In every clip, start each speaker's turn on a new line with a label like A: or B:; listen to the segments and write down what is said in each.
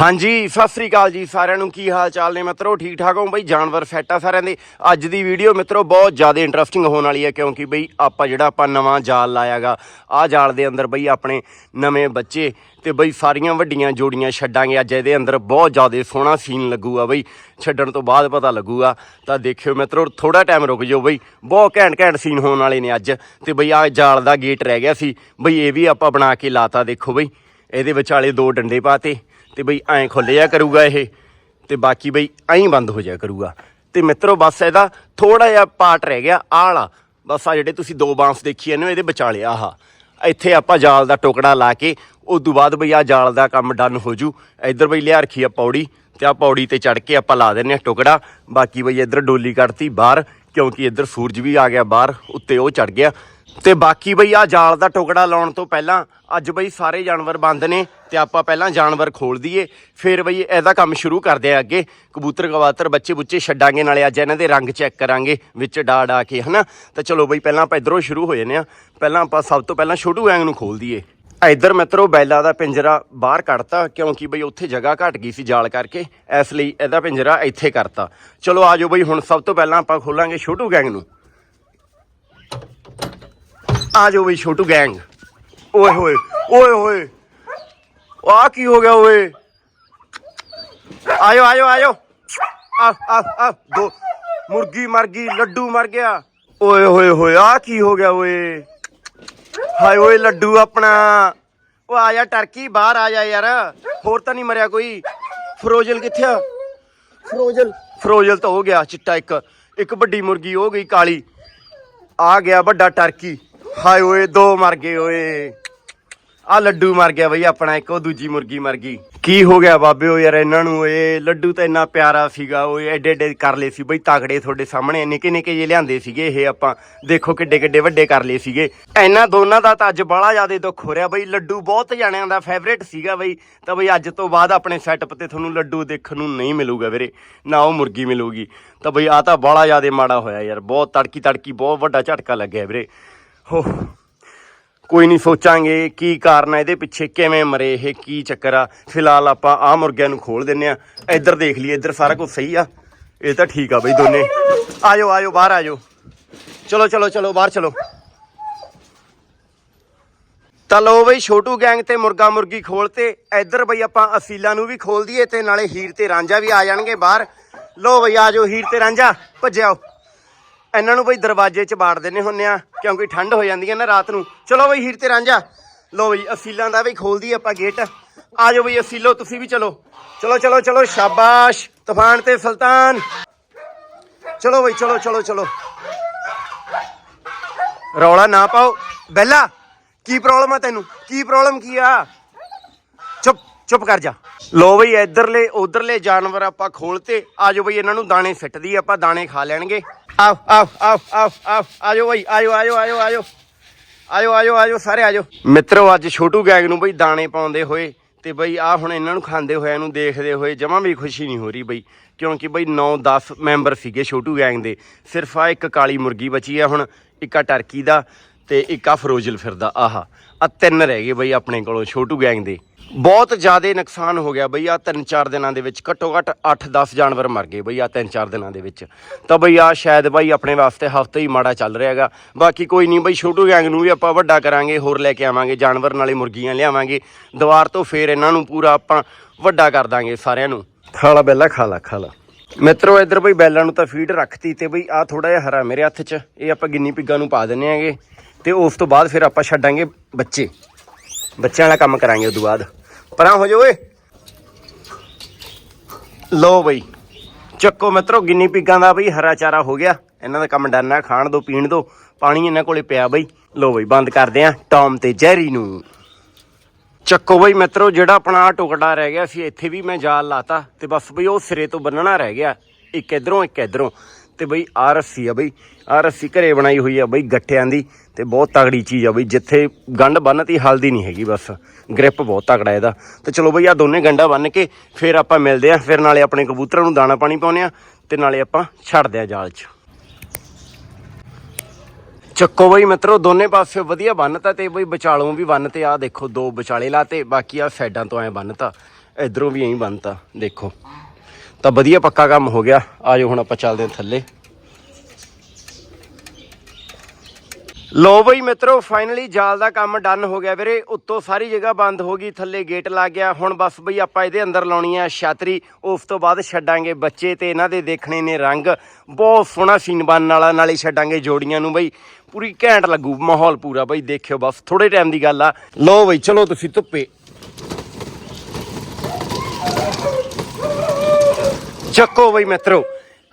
A: ਹਾਂਜੀ, ਸਤਿ ਸ੍ਰੀ ਅਕਾਲ ਜੀ ਸਾਰਿਆਂ ਨੂੰ। ਕੀ ਹਾਲ ਚਾਲ ਨੇ ਮਿੱਤਰੋ? ਠੀਕ ਠਾਕ ਹੋ? ਬਈ ਜਾਨਵਰ ਸੈੱਟ ਆ ਸਾਰਿਆਂ ਦੇ। ਅੱਜ ਦੀ ਵੀਡੀਓ ਮਿੱਤਰੋ ਬਹੁਤ ਜ਼ਿਆਦਾ ਇੰਟਰਸਟਿੰਗ ਹੋਣ ਵਾਲੀ ਹੈ ਕਿਉਂਕਿ ਬਈ ਆਪਾਂ ਜਿਹੜਾ ਆਪਾਂ ਨਵਾਂ ਜਾਲ ਲਾਇਆਗਾ, ਆਹ ਜਾਲ ਦੇ ਅੰਦਰ ਬਈ ਆਪਣੇ ਨਵੇਂ ਬੱਚੇ ਤੇ ਬਈ ਸਾਰੀਆਂ ਵੱਡੀਆਂ ਜੋੜੀਆਂ ਛੱਡਾਂਗੇ। ਅੱਜ ਇਹਦੇ ਅੰਦਰ ਬਹੁਤ ਜ਼ਿਆਦਾ ਸੋਹਣਾ ਸੀਨ ਲੱਗੂਗਾ ਬਈ। ਛੱਡਣ ਤੋਂ ਬਾਅਦ ਪਤਾ ਲੱਗੂਗਾ। ਤਾਂ ਦੇਖਿਓ ਮਿੱਤਰੋ ਥੋੜਾ ਟਾਈਮ ਰੁਕ ਜਾਓ ਬਈ। ਬਹੁਤ ਘੈਂਟ ਘੈਂਟ ਸੀਨ ਹੋਣ ਵਾਲੇ ਨੇ ਅੱਜ। ਤੇ ਬਈ ਆਹ ਜਾਲ ਦਾ ਗੇਟ ਰਹਿ ਗਿਆ ਸੀ। ਬਈ ਇਹ ਵੀ ਆਪਾਂ ਬਣਾ ਕੇ ਲਾਤਾ ਦੇਖੋ ਬਈ। ਇਹਦੇ ਵਿਚਾਲੇ ਦੋ ਡੰਡੇ ਪਾਤੇ। ਤੇ ਬਈ ਐਂ ਖੁੱਲ ਜਾ ਕਰੂਗਾ ਇਹ, ਤੇ ਬਾਕੀ ਬਈ ਐਂ ਬੰਦ ਹੋ ਜਾਇਆ ਕਰੂਗਾ। ਤੇ ਮਿੱਤਰੋ ਬਸ ਇਹਦਾ ਥੋੜਾ ਜਿਹਾ ਪਾਰਟ ਰਹਿ ਗਿਆ ਆਲਾ ਵਾਲਾ। ਬਸ ਆ ਜਿਹੜੇ ਤੁਸੀਂ ਦੋ ਬਾਂਸ ਦੇਖੀ ਜਾਂਦੇ ਇਹਦੇ ਵਿਚਾਲੇ ਆਹ। ਇੱਥੇ ਆਪਾਂ ਜਾਲ ਦਾ ਟੁਕੜਾ ਲਾ ਕੇ ਉਸ ਤੋਂ ਬਾਅਦ ਬਈ ਆ ਜਾਲ ਦਾ ਕੰਮ ਡਨ ਹੋ ਜੂ। ਇੱਧਰ ਬਈ ਲਿਆ ਰੱਖੀ ਆ ਪੌੜੀ, ਤੇ ਆ ਪੌੜੀ ਤੇ ਚੜ ਕੇ ਆਪਾਂ ਲਾ ਦਿੰਨੇ ਆ ਟੁਕੜਾ। ਬਾਕੀ ਬਈ ਇੱਧਰ ਡੋਲੀ ਕੱਢਤੀ ਬਾਹਰ ਕਿਉਂਕਿ ਇੱਧਰ ਸੂਰਜ ਵੀ ਆ ਗਿਆ ਬਾਹਰ, ਉੱਤੇ ਉਹ ਚੜ ਗਿਆ। ਤੇ ਬਾਕੀ ਬਈ ਆ ਜਾਲ ਦਾ ਟੁਕੜਾ ਲਾਉਣ ਤੋਂ ਪਹਿਲਾਂ ਅੱਜ ਬਈ ਸਾਰੇ ਜਾਨਵਰ ਬੰਦ ਨੇ ਤੇ ਆਪਾਂ ਪਹਿਲਾਂ ਜਾਨਵਰ ਖੋਲ ਦਈਏ, ਫਿਰ ਬਈ ਇਹਦਾ ਕੰਮ ਸ਼ੁਰੂ ਕਰਦੇ ਆ ਅੱਗੇ। ਕਬੂਤਰ ਕਵਾਤਰ ਬੱਚੇ ਬੁੱਚੇ ਛੱਡਾਂਗੇ, ਨਾਲੇ ਅੱਜ ਇਹਨਾਂ ਦੇ ਰੰਗ ਚੈੱਕ ਕਰਾਂਗੇ, ਵਿੱਚ ਡਾ ਡਾ ਕੇ, ਹਨਾ? ਤਾਂ ਚਲੋ ਬਈ ਪਹਿਲਾਂ ਆਪਾਂ ਇਧਰੋਂ ਸ਼ੁਰੂ ਹੋ ਜਾਂਦੇ ਆ ਪਹਿਲਾਂ ਆਪਾਂ ਸਭ ਤੋਂ ਪਹਿਲਾਂ ਛੋਟੂ ਐਂਗ ਨੂੰ ਖੋਲ ਦਈਏ। ਇੱਧਰ ਮਿੱਤਰੋ, ਬੈਲਾ ਦਾ ਪਿੰਜਰਾ ਬਾਹਰ ਕੱਢਤਾ ਕਿਉਂਕਿ ਬਈ ਉੱਥੇ ਜਗ੍ਹਾ ਘਟ ਗਈ ਸੀ ਜਾਲ ਕਰਕੇ, ਇਸ ਲਈ ਇਹਦਾ ਪਿੰਜਰਾ ਇੱਥੇ ਕਰਤਾ। ਚਲੋ ਆਜੋ ਬਈ, ਹੁਣ ਸਭ ਤੋਂ ਪਹਿਲਾਂ ਆਪਾਂ ਖੋਲਾਂਗੇ ਛੋਟੂ ਗੈਂਗ ਨੂੰ। ਆ ਜਾਓ ਬਈ, ਛੋਟੂ ਗੈਂਗ। ਓਏ ਹੋਏ ਓਏ ਹੋਏ। ਆ ਕੀ ਹੋ ਗਿਆ ਓਏ? ਆਇਓ ਆਇਓ ਆਇਓ। ਆ ਆ ਆ, ਦੋ। ਮੁਰਗੀ ਮਰ ਗਈ, ਲੱਡੂ ਮਰ ਗਿਆ। ਓਏ ਹੋਏ ਹੋਏ, ਆ ਕੀ ਹੋ ਗਿਆ ਓਏ? ਹਾਏ ਓਏ ਲੱਡੂ ਆਪਣਾ। ਉਹ ਆ ਜਾ ਟਰਕੀ ਬਾਹਰ ਆ ਜਾ ਯਾਰ। ਹੋਰ ਤਾਂ ਨਹੀਂ ਮਰਿਆ ਕੋਈ। ਫਰੋਜ਼ਲ ਕਿੱਥੇ ਆ? ਫਰੋਜ਼ਲ। ਫਰੋਜ਼ਲ ਤਾਂ ਹੋ ਗਿਆ ਚਿੱਟਾ ਇੱਕ। ਇੱਕ ਵੱਡੀ ਮੁਰਗੀ ਹੋ ਗਈ ਕਾਲੀ। ਆ ਗਿਆ ਵੱਡਾ ਟਰਕੀ। ਹਾਏ ਓਏ ਦੋ ਮਰ ਗਏ ਓਏ। ਆ ਲੱਡੂ ਮਰ ਗਿਆ ਬਈ ਆਪਣਾ ਇੱਕ ਉਹ ਦੂਜੀ ਮੁਰਗੀ ਮਰ ਗਈ। ਕੀ ਹੋ ਗਿਆ ਬਾਬੇ ਓ ਯਾਰ ਇਹਨਾਂ ਨੂੰ? ਇਹ ਲੱਡੂ ਤਾਂ ਇੰਨਾ ਪਿਆਰਾ ਸੀਗਾ, ਉਹ ਐਡੇ ਐਡੇ ਕਰ ਲਏ ਸੀ ਬਈ ਤਾਕੜੇ ਤੁਹਾਡੇ ਸਾਹਮਣੇ, ਨਿੱਕੇ ਨਿੱਕੇ ਜਿਹੇ ਲਿਆਂਦੇ ਸੀਗੇ ਇਹ ਆਪਾਂ। ਦੇਖੋ ਕਿੱਡੇ ਕਿੱਡੇ ਵੱਡੇ ਕਰ ਲਏ ਸੀਗੇ। ਇਹਨਾਂ ਦੋਨਾਂ ਦਾ ਤਾਂ ਅੱਜ ਬੜਾ ਜ਼ਿਆਦਾ ਦੁੱਖ ਹੋ ਰਿਹਾ ਬਈ, ਲੱਡੂ ਬਹੁਤ ਜਾਣਿਆਂ ਦਾ ਫੇਵਰੇਟ ਸੀਗਾ ਬਈ। ਤਾਂ ਬਈ ਅੱਜ ਤੋਂ ਬਾਅਦ ਆਪਣੇ ਸੈਟਅਪ ਤੇ ਤੁਹਾਨੂੰ ਲੱਡੂ ਦੇਖਣ ਨੂੰ ਨਹੀਂ ਮਿਲੂਗਾ ਵੀਰੇ, ਨਾ ਉਹ ਮੁਰਗੀ ਮਿਲੂਗੀ। ਤਾਂ ਬਈ ਆ ਤਾਂ ਬੜਾ ਜ਼ਿਆਦਾ ਮਾੜਾ ਹੋਇਆ ਯਾਰ, ਬਹੁਤ ਤੜਕੀ ਤੜਕੀ ਬਹੁਤ ਵੱਡਾ ਝਟਕਾ ਲੱਗਿਆ ਵੀਰੇ। ਹੋ ਕੋਈ ਨਹੀਂ ਸੋਚਾਂਗੇ ਕੀ ਕਾਰਨ ਹੈ ਇਹਦੇ ਪਿੱਛੇ ਕਿਵੇਂ ਮਰੇ ਇਹ, ਕੀ ਚੱਕਰ ਆ। ਫਿਲਹਾਲ ਆਪਾਂ ਆ ਮੁਰਗਿਆਂ ਨੂੰ ਖੋਲ ਦਿੰਨੇ ਆ। ਇੱਧਰ ਦੇਖ ਲਈਏ, ਇੱਧਰ ਸਾਰਾ ਕੁਝ ਸਹੀ ਆ। ਇਹ ਤਾਂ ਠੀਕ ਆ ਬਈ ਦੋਨੇ। ਆਜੋ ਆਜੋ, ਬਾਹਰ ਆਜੋ। ਚਲੋ ਚਲੋ ਚਲੋ, ਬਾਹਰ ਚਲੋ। ਤਾਂ ਲੋ ਬਈ, ਛੋਟੂ ਗੈਂਗ ਤੇ ਮੁਰਗਾ ਮੁਰਗੀ ਖੋਲ ਤੇ ਇੱਧਰ ਬਈ ਆਪਾਂ ਅਸੀਲਾ ਨੂੰ ਵੀ ਖੋਲ ਦਈਏ ਤੇ ਨਾਲੇ ਹੀਰ ਤੇ ਰਾਂਝਾ ਵੀ ਆ ਜਾਣਗੇ ਬਾਹਰ। ਲੋ ਬਈ, ਆਜੋ ਹੀਰ ਤੇ ਰਾਂਝਾ ਭੱਜਿਓ ਇਹਨਾਂ ਨੂੰ ਬਈ ਦਰਵਾਜ਼ੇ 'ਚ ਬਾੜ ਦਿੰਨੇ ਹੁੰਨੇ ਆ, ਕਿਉਂਕਿ ਠੰਡ ਹੋ ਜਾਂਦੀ ਹੈ ਨਾ ਰਾਤ ਨੂੰ। ਚਲੋ ਬਈ ਹੀਰ ਤੇ ਰਾਂਝਾ। ਲੋ ਬਈ, ਅਸੀਲਾਂ ਦਾ ਵੀ ਖੋਲਦੀ ਆਪਾਂ ਗੇਟ ਆ ਜਾਓ ਬਈ ਅਸੀਲੋ, ਤੁਸੀਂ ਵੀ ਚਲੋ। ਚਲੋ ਚਲੋ ਚਲੋ, ਸ਼ਾਬਾਸ਼, ਤੂਫਾਨ ਤੇ ਸੁਲਤਾਨ। ਚਲੋ ਬਈ, ਚਲੋ ਚਲੋ ਚਲੋ। ਰੌਲਾ ਨਾ ਪਾਓ। ਬੈਲਾ, ਕੀ ਪ੍ਰੋਬਲਮ ਆ ਤੈਨੂੰ? ਕੀ ਪ੍ਰੋਬਲਮ ਕੀ ਆ? ਚੁੱਪ ਚੁੱਪ ਕਰ ਜਾ। ਲੋ ਬਈ, ਇਧਰਲੇ, ਉਧਰਲੇ ਜਾਨਵਰ ਆਪਾਂ ਖੋਲਤੇ। ਆਜੋ ਬਈ, ਇਹਨਾਂ ਨੂੰ ਦਾਣੇ ਸਿੱਟਦੀ ਆਪਾਂ ਦਾਣੇ ਖਾ ਲੈਣਗੇ। ਆਓ ਆਓ ਆਓ ਆਓ ਆਓ, ਆਜੋ ਬਈ, ਆਜੋ ਆਜੋ ਆਜੋ ਆਜੋ। ਆਜੋ ਆਜੋ ਆਜੋ, ਸਾਰੇ ਆਜੋ। ਮਿੱਤਰੋ, ਅੱਜ ਛੋਟੂ ਗੈਗ ਨੂੰ ਬਈ ਦਾਣੇ ਪਾਉਂਦੇ ਹੋਏ ਤੇ ਬਈ ਆ ਹੁਣ ਇਹਨਾਂ ਨੂੰ ਖਾਂਦੇ ਹੋਏ, ਇਹਨੂੰ ਦੇਖਦੇ ਹੋਏ ਜਮਾਂ ਵੀ ਖੁਸ਼ੀ ਨਹੀਂ ਹੋ ਰਹੀ ਬਈ, ਕਿਉਂਕਿ ਬਈ 9-10 ਮੈਂਬਰ ਸੀਗੇ ਛੋਟੂ ਗੈਂਗ ਦੇ। ਸਿਰਫ ਆ ਇੱਕ ਕਾਲੀ ਮੁਰਗੀ ਬਚੀ ਆ ਹੁਣ, ਇੱਕ ਆ ਟਰਕੀ ਦਾ ਤੇ ਇੱਕ ਆ ਫਰੋਜ਼ਲ ਫਿਰਦਾ, ਆਹਾ। ਆ ਤਿੰਨ ਰਹਿ ਗਏ ਬਈ ਆਪਣੇ ਕੋਲੋਂ ਛੋਟੂ ਗੈਂਗ ਦੇ। ਬਹੁਤ ਜ਼ਿਆਦਾ ਨੁਕਸਾਨ ਹੋ ਗਿਆ ਬਈ ਆ ਤਿੰਨ ਚਾਰ ਦਿਨਾਂ ਦੇ ਵਿੱਚ ਘੱਟੋ ਘੱਟ 8-10 ਜਾਨਵਰ ਮਰ ਗਏ ਬਈ ਆ ਤਿੰਨ ਚਾਰ ਦਿਨਾਂ ਦੇ ਵਿੱਚ। ਤਾਂ ਬਈ ਆ ਸ਼ਾਇਦ ਬਈ ਆਪਣੇ ਵਾਸਤੇ ਹਫ਼ਤੇ ਹੀ ਮਾੜਾ ਚੱਲ ਰਿਹਾ ਹੈਗਾ। ਬਾਕੀ ਕੋਈ ਨਹੀਂ ਬਈ ਛੋਟੂ ਗੈਂਗ ਨੂੰ ਵੀ ਆਪਾਂ ਵੱਡਾ ਕਰਾਂਗੇ ਹੋਰ ਲੈ ਕੇ ਆਵਾਂਗੇ ਜਾਨਵਰ ਨਾਲੇ ਮੁਰਗੀਆਂ ਲਿਆਵਾਂਗੇ। ਦੁਬਾਰ ਤੋਂ ਫੇਰ ਇਹਨਾਂ ਨੂੰ ਪੂਰਾ ਆਪਾਂ ਵੱਡਾ ਕਰ ਦਾਂਗੇ ਸਾਰਿਆਂ ਨੂੰ। ਖਾਲਾ ਬੈਲਾ ਖਾਲਾ ਖਾਲਾ। ਮਿੱਤਰੋ ਇੱਧਰ ਬਈ ਬੈਲਾਂ ਨੂੰ ਤਾਂ ਫੀਡ ਰੱਖਤੀ ਤੇ ਬਈ ਆ ਥੋੜਾ ਜਿਹਾ ਹਰਾ ਮੇਰੇ ਹੱਥ 'ਚ। ਇਹ ਆਪਾਂ ਗਿੰਨੀ ਪਿੱਗਾਂ ਨੂੰ ਪਾ ਦਿੰਨੇ ਆਂਗੇ ਤੇ ਉਸ ਤੋਂ ਬਾਅਦ ਫਿਰ ਆਪਾਂ ਛੱਡਾਂਗੇ ਬੱਚੇ। ਬੱਚਿਆਂ ਵਾਲਾ ਕੰਮ ਕਰਾਂਗੇ ਉਦੋਂ ਬਾਅਦ। ਪਰਾਂ ਹੋ ਜਾ ਓਏ। ਲੋ ਬਈ, ਚੱਕੋ ਮਿੱਤਰੋ, ਗਿੰਨੀ ਪਿੱਗਾਂ ਦਾ ਬਈ ਹਰਾ ਚਾਰਾ ਹੋ ਗਿਆ। ਇਹਨਾਂ ਦਾ ਕੰਮ ਡਰਨਾ, ਖਾਣ ਦੋ, ਪੀਣ ਦੋ। ਪਾਣੀ ਇਹਨਾਂ ਕੋਲੇ ਪਿਆ ਬਈ। ਲੋ ਬਈ, ਬੰਦ ਕਰਦੇ ਆ। ਟੌਮ ਤੇ ਜੈਰੀ ਨੂੰ ਚੱਕੋ ਬਈ ਮਿੱਤਰੋ, ਜਿਹੜਾ ਆਪਣਾ ਟੁਕੜਾ ਰਹਿ ਗਿਆ ਸੀ, ਇੱਥੇ ਵੀ ਮੈਂ ਜਾਲ ਲਾਤਾ। ਤੇ ਬਸ ਬਈ ਉਹ ਸਿਰੇ ਤੋਂ ਬੰਨਣਾ ਰਹਿ ਗਿਆ। ਇੱਕ ਇਧਰੋਂ ਇੱਕ ਇਧਰੋਂ। ਤੇ ਬਈ ਆ ਰੱਸੀ ਆ ਬਈ। ਆ ਰੱਸੀ ਘਰੇ ਬਣਾਈ ਹੋਈ ਆ ਬਈ ਗੱਠਿਆਂ ਦੀ ਤੇ ਬਹੁਤ ਤਗੜੀ ਚੀਜ਼ ਆ ਬਈ, ਜਿੱਥੇ ਗੰਢ ਬੰਨਤੀ ਹਲਦੀ ਨਹੀਂ ਹੈਗੀ ਬਸ। ਗ੍ਰਿਪ ਬਹੁਤ ਤਗੜਾ ਇਹਦਾ। ਤੇ ਚਲੋ ਬਈ ਆ ਦੋਨੇ ਗੰਢਾ ਬੰਨ ਕੇ ਫਿਰ ਆਪਾਂ ਮਿਲਦੇ ਆ। ਫਿਰ ਨਾਲੇ ਆਪਣੇ ਕਬੂਤਰਾਂ ਨੂੰ ਦਾਣਾ ਪਾਣੀ ਪਾਉਨੇ ਆ ਤੇ ਨਾਲੇ ਆਪਾਂ ਛੱਡਦੇ ਆ ਜਾਲ 'ਚ। ਚੱਕੋ ਬਈ ਮਿੱਤਰੋ, ਦੋਨੇ ਪਾਸੇ ਵਧੀਆ ਬੰਨਤਾ ਤੇ ਬਈ ਵਿਚਾਲੋਂ ਵੀ ਬੰਨ ਤੇ ਆ। ਦੇਖੋ ਦੋ ਵਿਚਾਲੇ ਲਾਤੇ, ਬਾਕੀ ਆ ਸਾਈਡਾਂ ਤੋਂ ਐ ਬੰਨਤਾ ਇਧਰੋਂ ਵੀ ਐਂ ਬੰਨਤਾ ਦੇਖੋ। ਤਾਂ ਵਧੀਆ ਪੱਕਾ ਕੰਮ ਹੋ ਗਿਆ। ਆਜੋ ਹੁਣ ਆਪਾਂ ਚੱਲਦੇ ਹਾਂ ਥੱਲੇ। ਲੋ ਬਈ ਮਿੱਤਰੋ ਫਾਈਨਲੀ ਜਾਲ ਦਾ ਕੰਮ ਡਨ ਹੋ ਗਿਆ ਵੀਰੇ। ਉੱਤੋਂ ਸਾਰੀ ਜਗ੍ਹਾ ਬੰਦ ਹੋ ਗਈ, ਥੱਲੇ ਗੇਟ ਲੱਗ ਗਿਆ। ਹੁਣ ਬਸ ਬਈ ਆਪਾਂ ਇਹਦੇ ਅੰਦਰ ਲਾਉਣੀ ਆ ਛਾਤਰੀ। ਉਸ ਤੋਂ ਬਾਅਦ ਛੱਡਾਂਗੇ ਬੱਚੇ ਤੇ ਇਹਨਾਂ ਦੇ ਦੇਖਣੇ ਨੇ ਰੰਗ। ਬਹੁਤ ਸੋਹਣਾ ਸੀਨ ਬਣਨ ਵਾਲਾ, ਨਾਲੇ ਛੱਡਾਂਗੇ ਜੋੜੀਆਂ ਨੂੰ ਬਈ। ਪੂਰੀ ਘੈਂਟ ਲੱਗੂ ਮਾਹੌਲ ਪੂਰਾ ਬਈ, ਦੇਖਿਓ ਬਸ ਥੋੜੇ ਟਾਈਮ ਦੀ ਗੱਲ ਆ। ਲੋ ਬਈ, ਚਲੋ ਤੁਸੀਂ ਧੁੱਪੇ। ਚੱਕੋ ਬਈ ਮਿੱਤਰੋ।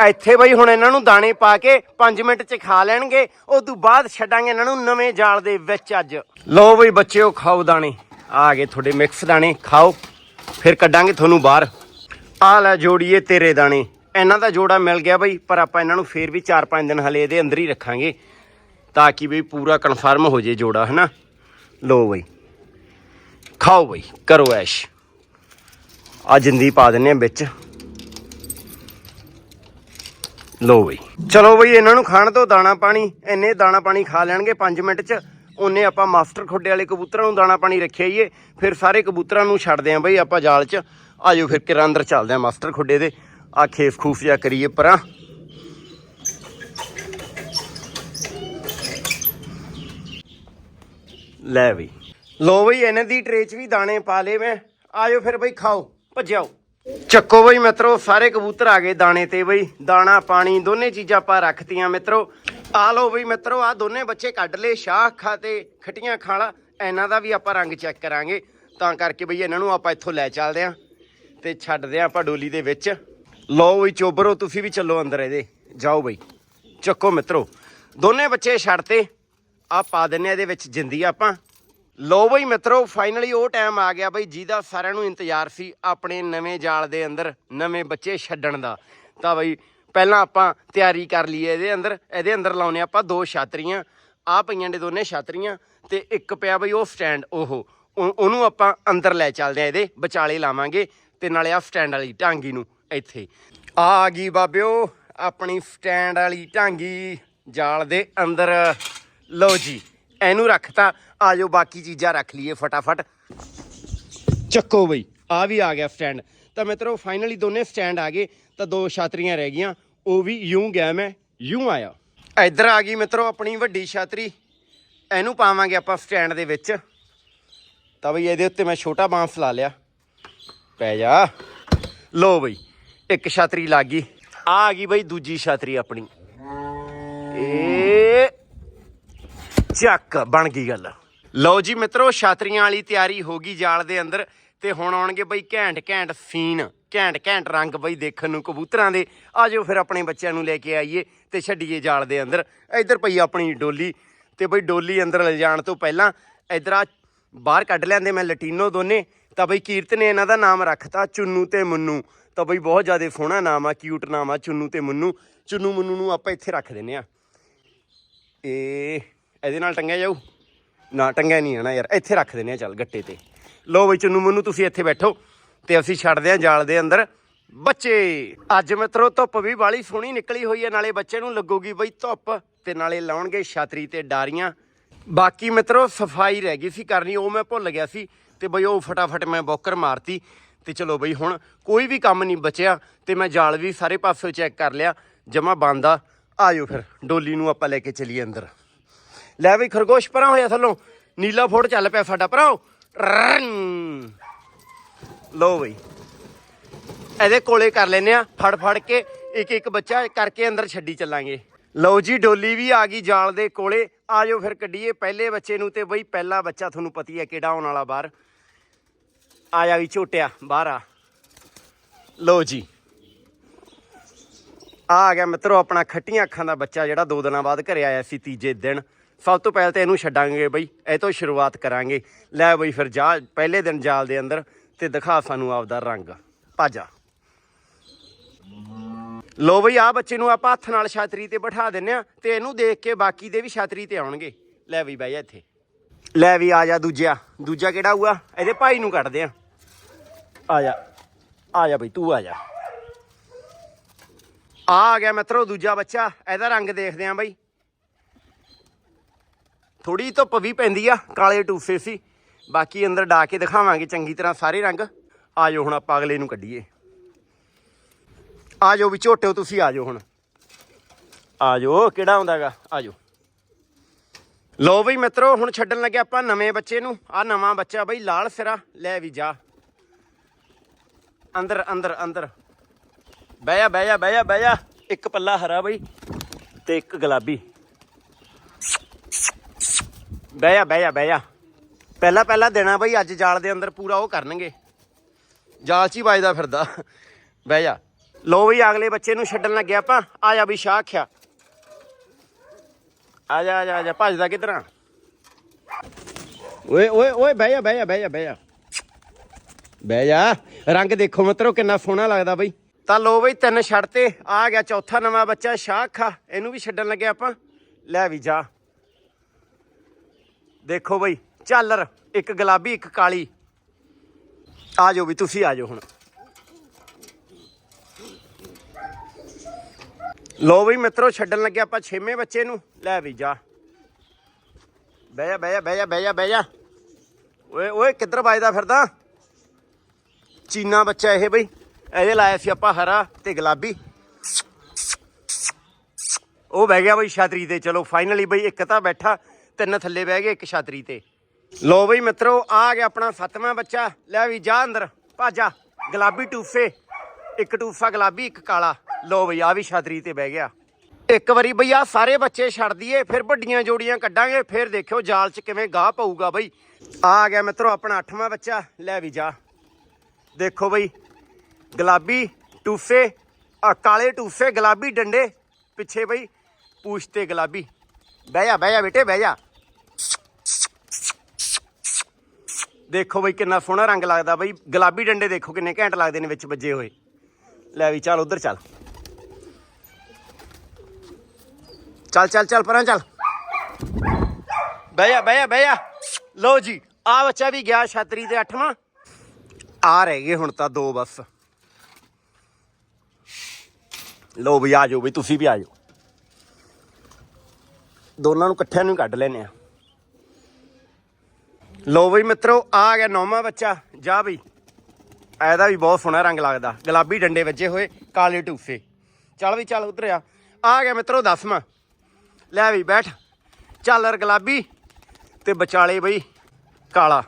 A: ਇੱਥੇ ਬਈ ਹੁਣ ਇਹਨਾਂ ਨੂੰ ਦਾਣੇ ਪਾ ਕੇ 5 ਮਿੰਟ ਚ ਖਾ ਲੈਣਗੇ। ਉਸ ਤੋਂ ਬਾਅਦ ਛੱਡਾਂਗੇ ਇਹਨਾਂ ਨੂੰ ਨਵੇਂ ਜਾਲ ਦੇ ਵਿੱਚ ਅੱਜ। ਲਓ ਬਈ ਬੱਚਿਓ, ਖਾਓ ਦਾਣੇ। ਆ ਗਏ ਤੁਹਾਡੇ ਮਿਕਸ ਦਾਣੇ, ਖਾਓ। ਫਿਰ ਕੱਢਾਂਗੇ ਤੁਹਾਨੂੰ ਬਾਹਰ। ਆ ਲੈ ਜੋੜੀਏ ਤੇਰੇ ਦਾਣੇ। ਇਹਨਾਂ ਦਾ ਜੋੜਾ ਮਿਲ ਗਿਆ ਬਈ, ਪਰ ਆਪਾਂ ਇਹਨਾਂ ਨੂੰ ਫੇਰ ਵੀ 4-5 ਦਿਨ ਹਲੇ ਇਹਦੇ ਅੰਦਰ ਹੀ ਰੱਖਾਂਗੇ। ਤਾਂ ਕਿ ਬਈ ਪੂਰਾ ਕਨਫਰਮ ਹੋ ਜੇ ਜੋੜਾ, ਹਨਾ? ਲਓ ਬਈ। ਖਾਓ ਬਈ, ਕਰੋ ਐਸ਼। ਆ ਜਿੰਦੀ ਪਾ ਦਿੰਨੇ ਆ ਵਿੱਚ। ਲੋ ਬਈ। ਚਲੋ ਬਈ, ਇਹਨਾਂ ਨੂੰ ਖਾਣ ਤੋਂ ਦਾਣਾ ਪਾਣੀ, ਇੰਨੇ ਦਾਣਾ ਪਾਣੀ ਖਾ ਲੈਣਗੇ 5 ਮਿੰਟ ਚ। ਉਹਨੇ ਆਪਾਂ ਮਾਸਟਰ ਖੁੱਡੇ ਵਾਲੇ ਕਬੂਤਰਾਂ ਨੂੰ ਦਾਣਾ ਪਾਣੀ ਰੱਖਿਆ ਹੀਏ ਫਿਰ ਸਾਰੇ ਕਬੂਤਰਾਂ ਨੂੰ ਛੱਡਦੇ ਆਂ ਬਈ ਆਪਾਂ ਜਾਲ ਚ। ਆਜੋ ਫਿਰ ਕਿਰਾਂ ਅੰਦਰ ਚੱਲਦੇ ਆਂ ਮਾਸਟਰ ਖੁੱਡੇ ਦੇ। ਆ ਖੇਸ ਖੂਫ ਜਾ ਕਰੀਏ ਪਰਾਂ। ਲੈ ਬਈ। ਲੋ ਬਈ, ਇਹਨਾਂ ਦੀ ਟਰੇ 'ਚ ਵੀ ਦਾਣੇ ਪਾ ਲਏ ਮੈਂ। ਆਜੋ ਫਿਰ ਬਈ, ਖਾਓ ਭੱਜਿਓ ਚੱਕੋ ਬਈ ਮਿੱਤਰੋ, ਸਾਰੇ ਕਬੂਤਰ ਆ ਗਏ ਦਾਣੇ ਤੇ ਬਈ। ਦਾਣਾ, ਪਾਣੀ, ਦੋਨੇ ਚੀਜ਼ਾਂ ਆਪਾਂ ਰੱਖਤੀਆਂ ਮਿੱਤਰੋ। ਆ ਲਓ ਬਈ ਮਿੱਤਰੋ, ਆ ਦੋਨੇ ਬੱਚੇ ਕੱਢ ਲਏ, ਸ਼ਾਹ ਖਾ ਤੇ ਖਟੀਆਂ ਖਾਲਾ ਇਹਨਾਂ ਦਾ ਵੀ ਆਪਾਂ ਰੰਗ ਚੈੱਕ ਕਰਾਂਗੇ। ਤਾਂ ਕਰਕੇ ਬਈ ਇਹਨਾਂ ਨੂੰ ਆਪਾਂ ਇੱਥੋਂ ਲੈ ਚੱਲਦੇ ਆਂ ਤੇ ਛੱਡਦੇ ਆਂ ਆਪਾਂ ਡੋਲੀ ਦੇ ਵਿੱਚ। ਲਓ ਬਈ ਚੋਬਰੋ, ਤੁਸੀਂ ਵੀ ਚੱਲੋ ਅੰਦਰ ਇਹਦੇ। ਜਾਓ ਬਈ। ਚੱਕੋ ਮਿੱਤਰੋ। ਦੋਨੇ ਬੱਚੇ ਛੱਡਤੇ ਆ ਪਾ ਦਿੰਨੇ ਆ ਇਹਦੇ ਵਿੱਚ ਜਿੰਦੀ ਆਪਾਂ। ਲੋ ਬਈ ਮਿੱਤਰੋ ਫਾਈਨਲੀ ਉਹ ਟਾਈਮ ਆ ਗਿਆ ਬਈ ਜਿਹਦਾ ਸਾਰਿਆਂ ਨੂੰ ਇੰਤਜ਼ਾਰ ਸੀ ਆਪਣੇ ਨਵੇਂ ਜਾਲ ਦੇ ਅੰਦਰ ਨਵੇਂ ਬੱਚੇ ਛੱਡਣ ਦਾ। ਤਾਂ ਬਈ ਪਹਿਲਾਂ ਆਪਾਂ ਤਿਆਰੀ ਕਰ ਲਈਏ ਇਹਦੇ ਅੰਦਰ ਇਹਦੇ ਅੰਦਰ ਲਾਉਨੇ ਆਪਾਂ ਦੋ ਛਾਤਰੀਆਂ ਆ ਪਈਆਂ ਨੇ ਦੋਨੇ ਛਾਤਰੀਆਂ ਤੇ ਇੱਕ ਪਿਆ ਬਈ ਉਹ ਸਟੈਂਡ ਉਹ, ਉਹ- ਉਹਨੂੰ ਆਪਾਂ ਅੰਦਰ ਲੈ ਚੱਲਦੇ ਆ ਇਹਦੇ, ਵਿਚਾਲੇ ਲਾਵਾਂਗੇ ਤੇ ਨਾਲੇ ਆ ਸਟੈਂਡ ਵਾਲੀ ਟਾਂਗੀ ਨੂੰ ਇੱਥੇ। ਆ ਆ ਗਈ ਬਾਬਿਓ, ਆਪਣੀ ਸਟੈਂਡ ਵਾਲੀ ਟਾਂਗੀ ਜਾਲ ਦੇ ਅੰਦਰ। ਲਓ ਜੀ ਇਹਨੂੰ ਰੱਖਤਾ ਆਜੋ ਬਾਕੀ ਚੀਜ਼ਾਂ ਰੱਖ ਲਈਏ ਫਟਾਫਟ। ਚੱਕੋ ਬਈ, ਆ ਵੀ ਆ ਗਿਆ ਸਟੈਂਡ ਤਾਂ ਮਿੱਤਰੋ ਫਾਈਨਲੀ ਦੋਨੇ ਸਟੈਂਡ ਆ ਗਏ, ਤਾਂ ਦੋ ਛਾਤਰੀਆਂ ਰਹਿ ਗਈਆਂ। ਉਹ ਵੀ ਯੂੰ ਗਿਆ ਮੈਂ, ਯੂੰ ਆਇਆ। ਇੱਧਰ ਆ ਗਈ ਮਿੱਤਰੋ ਆਪਣੀ ਵੱਡੀ ਛਾਤਰੀ। ਇਹਨੂੰ ਪਾਵਾਂਗੇ ਆਪਾਂ ਸਟੈਂਡ ਦੇ ਵਿੱਚ। ਤਾਂ ਬਈ ਇਹਦੇ ਉੱਤੇ ਮੈਂ ਛੋਟਾ ਬਾਂਸ ਲਾ ਲਿਆ। ਪੈ ਜਾ। ਲੋ ਬਈ, ਇੱਕ ਛਾਤਰੀ ਲੱਗ ਗਈ। ਆ ਆ ਗਈ ਬਈ ਦੂਜੀ ਛਾਤਰੀ ਆਪਣੀ। ਏ ਚੱਕ ਬਣ ਗਈ ਗੱਲ। ਲਓ ਜੀ ਮਿੱਤਰੋ, ਛਾਤਰੀਆਂ ਵਾਲੀ ਤਿਆਰੀ ਹੋ ਗਈ ਜਾਲ ਦੇ ਅੰਦਰ ਤੇ ਹੁਣ ਆਉਣਗੇ ਬਈ ਘੈਂਟ ਘੈਂਟ ਸੀਨ, ਘੈਂਟ ਘੈਂਟ ਰੰਗ ਬਈ ਦੇਖਣ ਨੂੰ ਕਬੂਤਰਾਂ ਦੇ। ਆਜੋ ਫਿਰ ਆਪਣੇ ਬੱਚਿਆਂ ਨੂੰ ਲੈ ਕੇ ਆਈਏ ਤੇ ਛੱਡੀਏ ਜਾਲ ਦੇ ਅੰਦਰ। ਇੱਧਰ ਪਈ ਆਪਣੀ ਡੋਲੀ ਤੇ ਬਈ ਡੋਲੀ ਅੰਦਰ ਲੈ ਜਾਣ ਤੋਂ ਪਹਿਲਾਂ ਇੱਧਰ ਆ ਬਾਹਰ ਕੱਢ ਲੈਂਦੇ ਮੈਂ ਲਟੀਨੋ ਦੋਨੇ। ਤਾਂ ਬਈ ਕੀਰਤ ਨੇ ਇਹਨਾਂ ਦਾ ਨਾਮ ਰੱਖਤਾ, ਚੁੰਨੂ ਤੇ ਮੁੰਨੂ। ਤਾਂ ਬਈ ਬਹੁਤ ਜ਼ਿਆਦਾ ਸੋਹਣਾ ਨਾਮ ਆ ਕਿਊਟ ਨਾਮ ਆ, ਚੁੰਨੂ ਤੇ ਮੁੰਨੂ। ਚੁੰਨੂ ਮੁੰਨੂ ਨੂੰ ਆਪਾਂ ਇੱਥੇ ਰੱਖ ਦਿੰਨੇ ਆ। ਇਹ ਇਹਦੇ ਨਾਲ ਟੰਗਿਆ ਜਾਊ? ਨਾ, ਟੰਗਿਆ ਨਹੀਂ ਆਣਾ ਯਾਰ, ਇੱਥੇ ਰੱਖ ਦਿੰਨੇ ਆ, ਚੱਲ ਗੱਟੇ ਤੇ। ਲੋ ਬਈ ਚੁੰਨੂ ਮੁੰਨੂ, ਤੁਸੀਂ ਇੱਥੇ ਬੈਠੋ ਤੇ ਅਸੀਂ ਛੱਡਦੇ ਆ ਜਾਲ ਦੇ ਅੰਦਰ। ਬੱਚੇ, ਅੱਜ ਮਿੱਤਰੋ ਧੁੱਪ ਵੀ ਬਾਲੀ ਸੋਹਣੀ ਨਿਕਲੀ ਹੋਈ ਹੈ, ਨਾਲੇ ਬੱਚੇ ਨੂੰ ਲੱਗੂਗੀ ਬਈ ਧੁੱਪ ਤੇ ਨਾਲੇ ਲਾਉਣਗੇ ਛਾਤਰੀ ਤੇ ਡਾਰੀਆਂ। ਬਾਕੀ ਮਿੱਤਰੋ, ਸਫ਼ਾਈ ਰਹਿ ਗਈ ਸੀ ਕਰਨੀ, ਉਹ ਮੈਂ ਭੁੱਲ ਗਿਆ ਸੀ ਤੇ ਬਈ ਉਹ ਫਟਾਫਟ ਮੈਂ ਬੋਕਰ ਮਾਰਤੀ ਤੇ ਚਲੋ ਬਈ ਹੁਣ ਕੋਈ ਵੀ ਕੰਮ ਨਹੀਂ ਬਚਿਆ ਤੇ ਮੈਂ ਜਾਲ ਵੀ ਸਾਰੇ ਪਾਸੋਂ ਚੈੱਕ ਕਰ ਲਿਆ, ਜਮਾ ਬੰਦ ਆ। ਆਜੋ ਫਿਰ, ਡੋਲੀ ਨੂੰ ਆਪਾਂ ਲੈ ਕੇ ਚਲੀਏ ਅੰਦਰ। ਲੈ ਬਈ ਖਰਗੋਸ਼ ਪਰਾਂ ਹੋਇਆ ਥੱਲੋਂ। ਨੀਲਾ ਫੋੜ ਚੱਲ ਪਿਆ ਸਾਡਾ ਪਰਾਂ। ਰਨ। ਲਓ ਬਈ। ਇਹਦੇ ਕੋਲੇ ਕਰ ਲੈਨੇ ਆ, ਫੜ ਫੜ ਕੇ ਇੱਕ ਇੱਕ ਬੱਚਾ ਕਰਕੇ ਅੰਦਰ ਛੱਡੀ ਚੱਲਾਂਗੇ। ਲਓ ਜੀ, ਡੋਲੀ ਵੀ ਆ ਗਈ ਜਾਲ ਦੇ ਕੋਲੇ। ਆਜੋ ਫਿਰ ਕੱਢੀਏ ਪਹਿਲੇ ਬੱਚੇ ਨੂੰ ਤੇ ਬਈ ਪਹਿਲਾ ਬੱਚਾ ਤੁਹਾਨੂੰ ਪਤੀ ਹੈ ਕਿਹੜਾ ਆਉਣ ਵਾਲਾ ਬਾਹਰ। ਆ ਜਾ ਵੀ ਝੋਟਿਆ, ਬਾਹਰ ਆ। ਲਓ ਜੀ। ਆ ਆ ਗਿਆ ਮਿੱਤਰੋ, ਆਪਣਾ ਖੱਟੀਆਂ ਅੱਖਾਂ ਦਾ ਬੱਚਾ ਜਿਹੜਾ ਦੋ ਦਿਨਾਂ ਬਾਅਦ ਘਰੇ ਆਇਆ ਸੀ ਤੀਜੇ ਦਿਨ। ਸਭ ਤੋਂ ਪਹਿਲਾਂ ਤਾਂ ਇਹਨੂੰ ਛੱਡਾਂਗੇ ਬਈ, ਇਹ ਤੋਂ ਸ਼ੁਰੂਆਤ ਕਰਾਂਗੇ। ਲੈ ਬਈ ਫਿਰ ਜਾ, ਪਹਿਲੇ ਦਿਨ ਜਾਲ ਦੇ ਅੰਦਰ ਤੇ ਦਿਖਾ ਸਾਨੂੰ ਆਪਦਾ ਰੰਗ। ਭਾਜਾ। ਲੋ ਬਈ ਆ ਬੱਚੇ ਨੂੰ ਆਪਾਂ ਹੱਥ ਨਾਲ ਛਾਤਰੀ ਤੇ ਬਿਠਾ ਦਿੰਨੇ ਆ ਤੇ ਇਹਨੂੰ ਦੇਖ ਕੇ ਬਾਕੀ ਦੇ ਵੀ ਛਾਤਰੀ ਤੇ ਆਉਣਗੇ। ਲੈ ਬਈ ਬਹਿ ਜਾ ਇੱਥੇ। ਲੈ ਵੀ ਆ ਜਾ ਦੂਜਾ। ਦੂਜਾ ਕਿਹੜਾ ਹੋਊਗਾ? ਇਹਦੇ ਭਾਈ ਨੂੰ ਕੱਢਦੇ ਆ ਆ ਜਾ। ਆ ਜਾ ਬਈ, ਤੂੰ ਆ ਜਾ। ਆ ਗਿਆ ਮਿੱਤਰੋ, ਦੂਜਾ ਬੱਚਾ। ਇਹਦਾ ਰੰਗ ਦੇਖਦੇ ਆਂ ਬਈ। ਥੋੜੀ ਧੁੱਪ ਵੀ ਪੈਂਦੀ ਆ, ਕਾਲੇ ਟੂਸੇ ਸੀ। ਬਾਕੀ ਅੰਦਰ ਡਾ ਕੇ ਦਿਖਾਵਾਂਗੇ ਚੰਗੀ ਤਰ੍ਹਾਂ ਸਾਰੇ ਰੰਗ। ਆ ਜਾਓ ਹੁਣ ਆਪਾਂ ਅਗਲੇ ਨੂੰ ਕੱਢੀਏ। ਆ ਜਾਓ ਵੀ ਝੋਟਿਓ, ਤੁਸੀਂ ਆ ਜਾਓ ਹੁਣ। ਆ ਜਾਓ ਕਿਹੜਾ ਆਉਂਦਾਗਾ? ਆ ਜਾਓ ਲੋ ਬਈ ਮਿੱਤਰੋ, ਹੁਣ ਛੱਡਣ ਲੱਗੇ ਆਪਾਂ ਨਵੇਂ ਬੱਚੇ ਨੂੰ। ਆ ਨਵਾਂ ਬੱਚਾ ਬਈ, ਲਾਲ ਸਿਰਾ। ਲੈ ਵੀ ਜਾ। ਅੰਦਰ ਅੰਦਰ ਅੰਦਰ। ਬਹਿ ਜਾ ਬਹਿ ਜਾ ਬਹਿ ਜਾ ਬਹਿ ਜਾ। ਇੱਕ ਪੱਲਾ ਹਰਾ ਬਈ, ਤੇ ਇੱਕ ਗੁਲਾਬੀ। ਬਹਿ ਜਾ ਬਹਿ ਜਾ ਬਹਿ ਜਾ। ਪਹਿਲਾ ਪਹਿਲਾ ਦੇਣਾ ਬਈ, ਅੱਜ ਜਾਲ ਦੇ ਅੰਦਰ ਪੂਰਾ ਉਹ ਕਰਨਗੇ। ਜਾਲ 'ਚ ਹੀ ਵੱਜਦਾ ਫਿਰਦਾ। ਬਹਿ ਜਾ। ਲੋ ਬਈ, ਅਗਲੇ ਬੱਚੇ ਨੂੰ ਛੱਡਣ ਲੱਗੇ ਆਪਾਂ। ਆ ਜਾ ਵੀ ਸ਼ਾਹ ਆਖਿਆ ਆ ਜਾ ਆ ਜਾ ਆ ਜਾ। ਭੱਜਦਾ ਕਿਧਰਾਂ ਓਏ ਓਏ ਓਏ, ਬਹਿ ਜਾ ਬਹਿ ਜਾ ਬਹਿ ਜਾ ਬਹਿ ਜਾ। ਬਹਿ ਜਾ। ਰੰਗ ਦੇਖੋ ਮਿੱਤਰੋ, ਕਿੰਨਾ ਸੋਹਣਾ ਲੱਗਦਾ ਬਈ। ਤਾਂ ਲੋ ਬਈ, ਤਿੰਨ ਛੱਡ ਤੇ ਆ ਗਿਆ ਚੌਥਾ ਨਵਾਂ ਬੱਚਾ ਸ਼ਾਖਾ ਇਹਨੂੰ ਵੀ ਛੱਡਣ ਲੱਗੇ ਆਪਾਂ। ਲੈ ਵੀ ਜਾ। ਦੇਖੋ ਬਈ ਝਾਲਰ ਇੱਕ ਗੁਲਾਬੀ, ਇੱਕ ਕਾਲੀ। ਆ ਜਾਓ ਵੀ ਤੁਸੀਂ ਆ ਜਾਓ ਹੁਣ। ਲੋ ਬਈ, ਮਿੱਤਰੋ, ਛੱਡਣ ਲੱਗੇ ਆਪਾਂ ਛੇਵੇਂ ਬੱਚੇ ਨੂੰ। ਲੈ ਵੀ ਜਾ। ਬਹਿ ਜਾ ਬਹਿ ਜਾ ਬਹਿ ਜਾ ਬਹਿ ਜਾ ਬਹਿ ਜਾ। ਓਏ ਓਏ, ਕਿੱਧਰ ਵੱਜਦਾ ਫਿਰਦਾ? ਚੀਨਾ ਬੱਚਾ ਇਹ ਬਈ। ਇਹਦੇ ਲਾਇਆ ਸੀ ਆਪਾਂ ਹਰਾ ਤੇ ਗੁਲਾਬੀ। ਉਹ ਬਹਿ ਗਿਆ ਬਈ, ਛਾਤਰੀ ਤੇ। ਚਲੋ ਫਾਈਨਲੀ ਬਈ, ਇੱਕ ਤਾਂ ਬੈਠਾ। ਤਿੰਨ ਥੱਲੇ ਬਹਿ ਗਏ ਇੱਕ ਛਾਤਰੀ ਤੇ। ਲੋ ਬਈ ਮਿੱਤਰੋ, ਆ ਗਿਆ ਆਪਣਾ ਸੱਤਵਾਂ ਬੱਚਾ। ਲੈ ਵੀ ਜਾ ਅੰਦਰ, ਭਾਜਾ। ਗੁਲਾਬੀ ਟੂਫੇ, ਇੱਕ ਟੂਫਾ ਗੁਲਾਬੀ, ਇੱਕ ਕਾਲਾ। ਲੋ ਬਈ, ਆ ਵੀ ਛਾਤਰੀ ਤੇ ਬਹਿ ਗਿਆ। ਇੱਕ ਵਾਰੀ ਬਈ ਆ ਸਾਰੇ ਬੱਚੇ ਛੱਡ ਦਈਏ, ਫਿਰ ਵੱਡੀਆਂ ਜੋੜੀਆਂ ਕੱਢਾਂਗੇ, ਫਿਰ ਦੇਖਿਓ ਜਾਲ 'ਚ ਕਿਵੇਂ ਗਾਹ ਪਊਗਾ ਬਈ। ਆ ਗਿਆ ਮਿੱਤਰੋ ਆਪਣਾ ਅੱਠਵਾਂ ਬੱਚਾ, ਲੈ ਵੀ ਜਾ। ਦੇਖੋ ਬਈ, ਗੁਲਾਬੀ ਟੂਫੇ, ਆ ਕਾਲੇ ਟੂਫੇ, ਗੁਲਾਬੀ ਡੰਡੇ। ਪਿੱਛੇ ਬਈ, ਪੂਛ ਤੇ ਗੁਲਾਬੀ। ਬਹਿ ਜਾ ਬਹਿ ਜਾ ਬੇਟੇ, ਬਹਿ ਜਾ। ਦੇਖੋ ਬਈ ਕਿੰਨਾ ਸੋਹਣਾ ਰੰਗ ਲੱਗਦਾ ਬਈ। ਗੁਲਾਬੀ ਡੰਡੇ ਦੇਖੋ ਕਿੰਨੇ ਘੈਂਟ ਲੱਗਦੇ ਨੇ ਵਿੱਚ ਵੱਜੇ ਹੋਏ। ਲੈ ਵੀ ਚੱਲ ਉਧਰ ਚੱਲ। ਚੱਲ ਚੱਲ ਚੱਲ ਪਰਾਂ ਚੱਲ। ਬਹਿ ਜਾ ਬਹਿ ਬਹਿ ਜਾ ਲੋ ਜੀ ਆ ਬੱਚਾ ਵੀ ਗਿਆ ਛਤਰੀ ਤੇ ਅੱਠਵਾਂ। ਆ ਰਹਿ ਗਏ ਹੁਣ ਤਾਂ ਦੋ ਬਸ। ਲੋ ਵੀ ਆ ਜਾਓ ਵੀ ਤੁਸੀਂ ਵੀ ਆ ਜਾਓ। ਦੋਨਾਂ ਨੂੰ ਇਕੱਠਿਆਂ ਨੂੰ ਕੱਢ ਲੈਨੇ ਆ। ਲੋ ਬਈ ਮਿੱਤਰੋ, ਆ ਗਿਆ ਨੌਵਾਂ ਬੱਚਾ, ਜਾ ਬਈ। ਇਹਦਾ ਵੀ ਬਹੁਤ ਸੋਹਣਾ ਰੰਗ ਲੱਗਦਾ। ਗੁਲਾਬੀ ਡੰਡੇ ਵੱਜੇ ਹੋਏ, ਕਾਲੇ ਟੂਫੇ। ਚੱਲ ਵੀ ਚੱਲ ਉਧਰ ਆ ਆ ਗਿਆ ਮਿੱਤਰੋ, ਦਸਵਾਂ। ਲੈ ਵੀ ਬੈਠ। ਝਾਲਰ ਗੁਲਾਬੀ ਤੇ ਵਿਚਾਲੇ ਬਈ, ਕਾਲਾ।